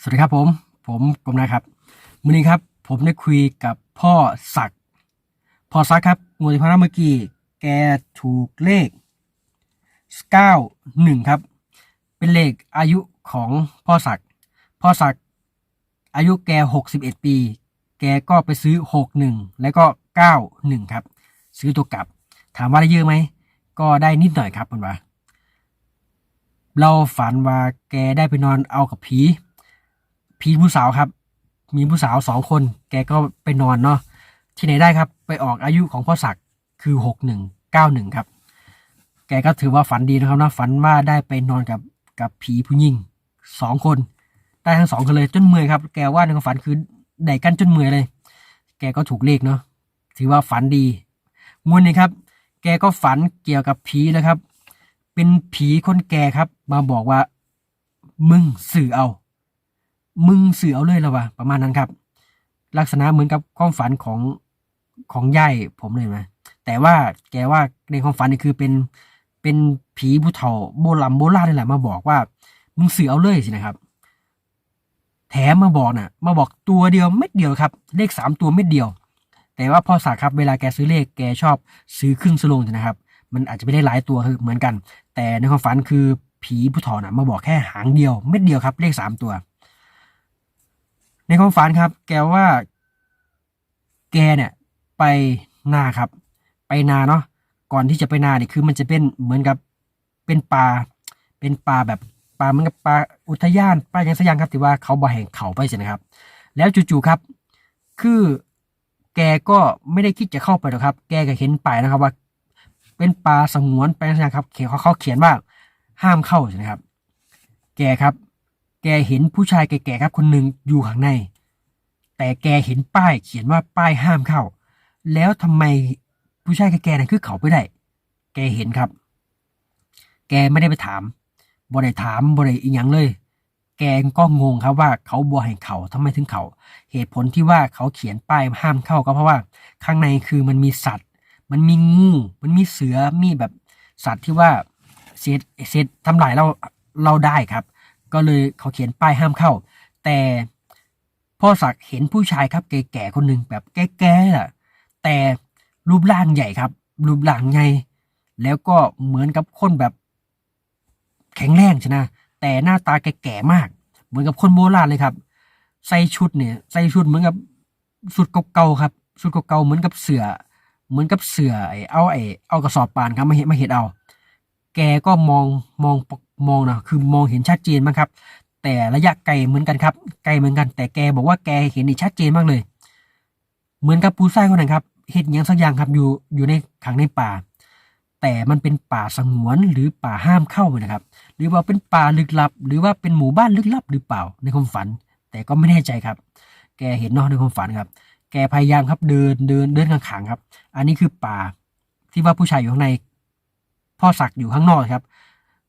สวัสดีครับผม ผมกรมนะครับวันนี้ครับ ผมได้คุยกับพ่อศักดิ์พ่อศักดิ์ครับงวดที่ผ่านมาเมื่อกี้แกถูกเลขเก้าหนึ่งครับ เป็นเลขอายุของพ่อศักดิ์พ่อศักดิ์อายุแกหกสิบเอ็ดปี แกก็ไปซื้อหกหนึ่งแล้วก็เก้าหนึ่งครับ ซื้อตัวกลับ ถามว่าได้เยอะไหมก็ได้นิดหน่อยครับคุณว่าเราฝันว่าแกได้ไปนอนเอากับผี ผีผู้สาวครับ มีผู้สาวสองคน แกก็ไปนอนเนาะที่ไหนได้ครับ ไปออกอายุของพ่อศักดิ์คือหกหนึ่งเก้าหนึ่งครับ แกก็ถือว่าฝันดีนะครับนะฝันว่าได้ไปนอนกับกับผีผู้หญิงสองคน ได้ทั้งสองคนเลยจนเมื่อยครับ แกว่าในความฝันคือได้กันจนเมื่อยเลย แกก็ถูกเลขเนาะถือว่าฝันดีงวดนี้ครับ แกก็ฝันเกี่ยวกับผีแล้วครับ เป็นผีคนแก่ครับ มาบอกว่า มึงสื่อเอา มึงเสือเอาเลยแล้ววะประมาณนั้นครับ ลักษณะเหมือนกับความฝันของของย่ายผมเลยนะแต่ว่าแกว่าในความฝันนี่คือเป็นเป็นผีผู้เฒ่าโบราณโบราณนี่แหละมาบอกว่า มึงเสือเอาเลยสินะครับ แถมมาบอกน่ะ มาบอกตัวเดียวเม็ดเดียวครับ เลขสามตัวเม็ดเดียว แต่ว่าพ่อศักครับเวลาแกซื้อเลขแกชอบซื้อครึ่งสโลงนะครับ มันอาจจะไม่ได้หลายตัวคือเหมือนกัน แต่ในความฝันคือผีผู้เฒ่าน่ะมาบอกแค่หางเดียวเม็ดเดียวครับ เลขสามตัว ในความฝันครับ แกว่า แกเนี่ย ไปนาครับ ไปนาเนาะก่อนที่จะไปนาเนี่ยคือมันจะเป็นเหมือนกับเป็นป่าเป็นป่าแบบป่าเหมือนกับป่าอุทยานป่าอย่างสยางครับที่ว่าเขาบ่แห่งเขาไปใช่ไหมครับ แล้วจู่ๆครับ คือแกก็ไม่ได้คิดจะเข้าไปหรอกครับ แกก็เห็นป้ายนะครับว่า เป็นป่าสงวนไปนะครับเขียนเขาเขาเขียนว่าห้ามเข้าใช่ไหมครับ แกครับ แกเห็นผู้ชายแก่ๆครับคนหนึ่งอยู่ข้างใน แต่แกเห็นป้ายเขียนว่าป้ายห้ามเข้า แล้วทำไมผู้ชายแก่ๆนั้นคือเขาไปได้ แกเห็นครับ แกไม่ได้ไปถามบ่ได้ถามบ่ได้อีหยังเลย แกก็งงครับว่าเขาบ่ให้เขาทำไมถึงเขา เหตุผลที่ว่าเขาเขียนป้ายห้ามเข้าก็เพราะว่า ข้างในคือมันมีสัตว์ มันมีงู มันมีเสือมีแบบสัตว์ที่ว่าเศษเศษทำลายเราเราได้ครับ ก็เลยเขาเขียนป้ายห้ามเข้า แต่พ่อศักดิ์เห็นผู้ชายครับแก่ๆคนหนึ่งแบบแก่ๆอะแต่รูปร่างใหญ่ครับ รูปร่างใหญ่แล้วก็เหมือนกับคนแบบ แข็งแรงใช่ไหมแต่หน้าตาแก่ๆมาก เหมือนกับคนโบราณเลยครับ ใส่ชุดเนี่ย ใส่ชุดเหมือนกับชุดเก่าๆครับชุดเก่าๆเหมือนกับเสือ เหมือนกับเสือไอ้เอาไอ้เอากระสอบปานครับมาเห็นมาเห็นเอา แกก็มองมองมองนะคือมองเห็นชัดเจนมากครับ แต่ระยะไกลเหมือนกันครับ ไกลเหมือนกัน แต่แกบอกว่าแกเห็นนี่ชัดเจนมากเลย เหมือนกับผู้ชายคนนั้นครับเห็นอย่างสักอย่างครับอยู่อยู่ในขังในป่า แต่มันเป็นป่าสงวนหรือป่าห้ามเข้านะครับ หรือว่าเป็นป่าลึกลับ หรือว่าเป็นหมู่บ้านลึกลับหรือเปล่าในความฝัน แต่ก็ไม่แน่ใจครับ แกเห็นเนอกในความฝันครับ แกพยายามครับเดินเดินเดินข้างๆครับ อันนี้คือป่าที่ว่าผู้ชายอยู่ข้างใน พ่อศักดิ์อยู่ข้างนอกครับ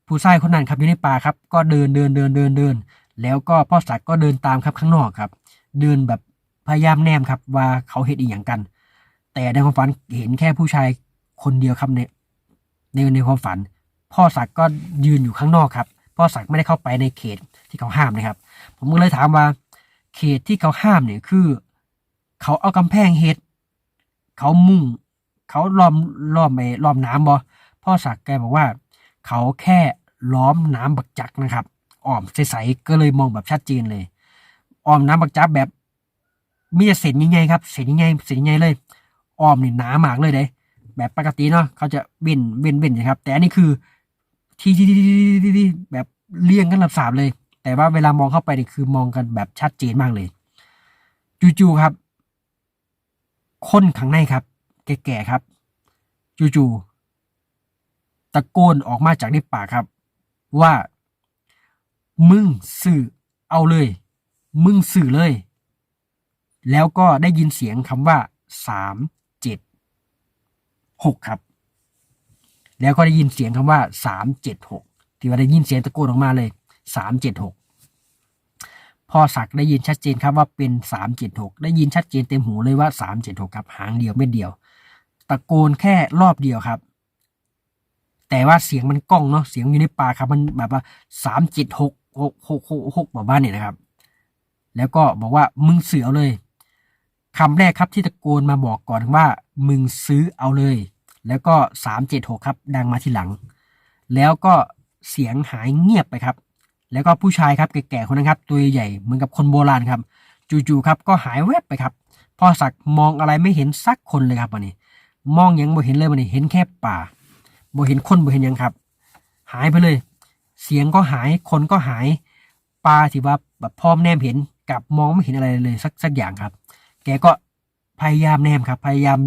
ผู้ชายคนนั้นครับอยู่ในป่าครับ ก็เดินเดินเดินเดินเดิน แล้วก็พ่อศักดิ์ก็เดินตามครับข้างนอกครับ เดินแบบพยายามแนมครับว่าเขาเห็นอีกอย่างกัน แต่ในความฝันเห็นแค่ผู้ชายคนเดียวครับในในในความฝัน พ่อศักดิ์ก็ยืนอยู่ข้างนอกครับพ่อศักดิ์ไม่ได้เข้าไปในเขตที่เขาห้ามนะครับ ผมก็เลยถามว่า เขตที่เขาห้ามเนี่ยคือ เขาเอากำแพงเฮ็ดเขามุ่ง เขาล้อมล้อมไปล้อมน้ำบ่ พ่อศักดิ์แกบอกว่า เขาแค่ล้อมน้ำบักจักนะครับอ้อมใสๆก็เลยมองแบบชัดเจนเลยอ้อมน้ำบักจักแบบมีแต่เส้นใหญ่ๆครับเส้นใหญ่ๆเส้นใหญ่ๆเลยอ้อมนี่หนามากเลยเด้แบบปกติเนาะเขาจะเว้นเว้นเว้นนะครับ แต่อันนี้คือที่ที่ที่ที่ที่แบบเลี่ยงกันระสาบเลย แต่ว่าเวลามองเข้าไปนี่คือมองกันแบบชัดเจนมากเลยจู่ๆครับ คนข้างในครับ แก่ๆครับจู่ๆ ตะโกนออกมาจากในป่าครับ ว่า มึงสื่อเอาเลย มึงสื่อเลย แล้วก็ได้ยินเสียงคำว่าสามเจ็ดหกครับ แล้วก็ได้ยินเสียงคำว่าสามเจ็ดหกที่ว่าได้ยินเสียงตะโกนออกมาเลยสามเจ็ดหกพ่อศักได้ยินชัดเจนครับว่าเป็นสามเจ็ดหกได้ยินชัดเจนเต็มหูเลยว่าสามเจ็ดหกครับหางเดียวเม็ดเดียว ตะโกนแค่รอบเดียวครับ แต่ว่าเสียงมันก้องเนาะเสียงอยู่ในป่าครับมันแบบว่าสามเจ็ดหกหกหกหกหกแบบบ้านเนี่ยนะครับ แล้วก็บอกว่ามึงซื้อเอาเลยคำแรกครับที่ตะโกนมาบอกก่อนว่า มึงซื้อเอาเลย แล้วก็สามเจ็ดหกครับ ดังมาทีหลัง แล้วก็เสียงหายเงียบไปครับ แล้วก็ผู้ชายครับแก่ๆคนนั้นครับ ตัวใหญ่เหมือนกับคนโบราณครับ จู่ๆครับก็หายแวบไปครับพ่อศักดิ์มองอะไรไม่เห็นสักคนเลยครับวันนี้ มองยังบ่เห็นเลยวันนี้เห็นแค่ป่า บ่เห็นคนบ่เห็นยังครับ หายไปเลย เสียงก็หายคนก็หายปลาที่ว่าแบบพร้อมแนมเห็นกลับมองไม่เห็นอะไรเลยสักสักอย่างครับ แกก็พยายามแนมครับ พยายาม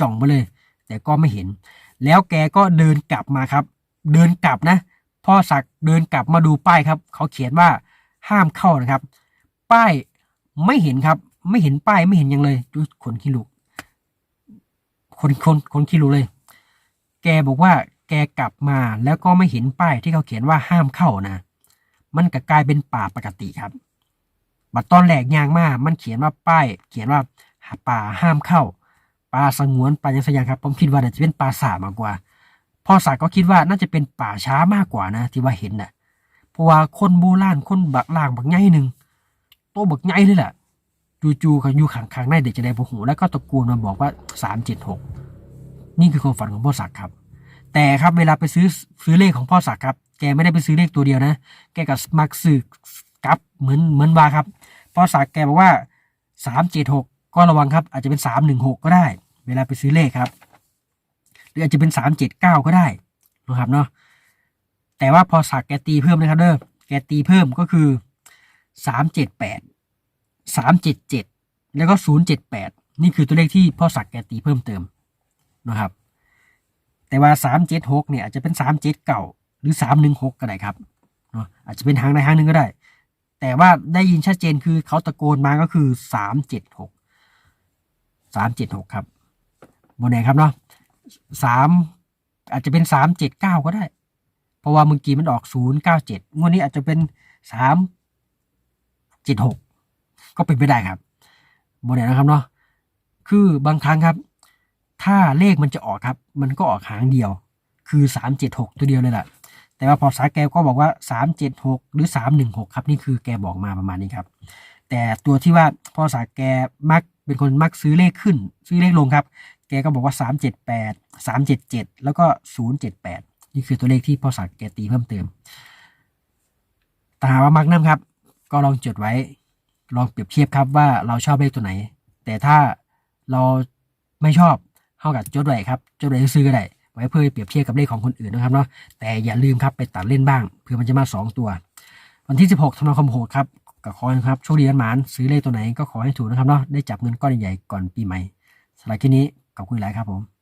จ่องไปเลย แต่ก็ไม่เห็น แล้วแกก็เดินกลับมาครับ เดินกลับนะ พ่อศักเดินกลับมาดูป้ายครับ เขาเขียนว่าห้ามเข้านะครับ ป้ายไม่เห็นครับ ไม่เห็นป้ายไม่เห็นยังเลยดูขนขี้ลุกคนคนคนขี้ลุกเลย แกบอกว่าแกกลับมาแล้วก็ไม่เห็นป้ายที่เขาเขียนว่าห้ามเข้านะ มันก็กลายเป็นป่าปกติครับ บัดตอนแรกยางมา มันเขียนว่าป้าย เขียนว่าป่าห้ามเข้า ป่าสงวนป่ายังสยังครับ ผมคิดว่าน่าจะเป็นป่าสามากกว่า พ่อศักดิ์ก็คิดว่าน่าจะเป็นป่าช้ามากกว่านะ ที่ว่าเห็นน่ะ เพราะว่าคนโบราณคนบักล่างบักใหญ่หนึ่งโตบักใหญ่เลยแหละจู่ๆก็อยู่ข้างๆในเด็กจะได้โมโหแล้วก็ตะโกนมาบอกว่าสามเจ็ดหก นี่คือความฝันของพ่อศักดิ์ครับ แต่ครับเวลาไปซื้อซื้อเลขของพ่อศักดิ์ครับ แกไม่ได้ไปซื้อเลขตัวเดียวนะ แกก็มักซื้อกลับเหมือนเหมือนว่าครับ พ่อศักดิ์แกบอกว่าสามเจ็ดหกก็ระวังครับ อาจจะเป็นสามหนึ่งหกก็ได้ เวลาไปซื้อเลขครับ หรืออาจจะเป็นสามเจ็ดเก้าก็ได้นะครับเนาะ แต่ว่าพอศักดิ์แกตีเพิ่มนะครับเด้อ แกตีเพิ่มก็คือสามเจ็ดแปดสามเจ็ดเจ็ดแล้วก็ศูนย์เจ็ดแปดนี่คือตัวเลขที่พ่อศักดิ์แกตีเพิ่มเติม นะครับ แต่ว่าสามเจ็ดหกเนี่ยอาจจะเป็นสามเจ็ดเก่าหรือสามหนึ่งหกก็ได้ครับเนาะอาจจะเป็นทางใดทางหนึ่งก็ได้ แต่ว่าได้ยินชัดเจนคือเขาตะโกนมาก็คือสามเจ็ดหกสามเจ็ดหกครับบนไหนครับเนาะสามอาจจะเป็นสามเจ็ดเก้าก็ได้ เพราะว่าเมื่อกี้มันออกศูนย์เก้าเจ็ดงวดนี้อาจจะเป็นสามเจ็ดหกก็เป็นไปได้ครับบนไหนนะครับเนาะคือบางครั้งครับ ถ้าเลขมันจะออกครับ มันก็ออกหางเดียว คือสามเจ็ดหกตัวเดียวเลยแหละแต่ว่าพอสาแกก็บอกว่าสามเจ็ดหกหรือสามหนึ่งหกครับนี่คือแกบอกมาประมาณนี้ครับ แต่ตัวที่ว่าพ่อสาแกมักเป็นคนมักซื้อเลขขึ้น ซื้อเลขลงครับ แกก็บอกว่าสามเจ็ดแปดสามเจ็ดเจ็ดแล้วก็ศูนย์เจ็ดแปดนี่คือตัวเลขที่พ่อสาแกตีเพิ่มเติมแต่หาว่ามักน้ำครับ ก็ลองจดไว้ ลองเปรียบเทียบครับว่าเราชอบเลขตัวไหน แต่ถ้าเราไม่ชอบ เท่ากับจดไว้ครับจดไว้ซื้อก็ได้ไว้เพื่อเปรียบเทียบกับเลขของคนอื่นนะครับเนาะแต่อย่าลืมครับไปตัดเล่นบ้างเพื่อมันจะมา 2 ตัว วันที่ 16ธันวาคมหกครับก็ขอยครับโชคดีกันหมานซื้อเลขตัวไหนก็ขอให้ถูกนะครับเนาะได้จับเงินก้อนใหญ่ก่อนปีใหม่สำหรับคลิปนี้ขอบคุณหลายครับผม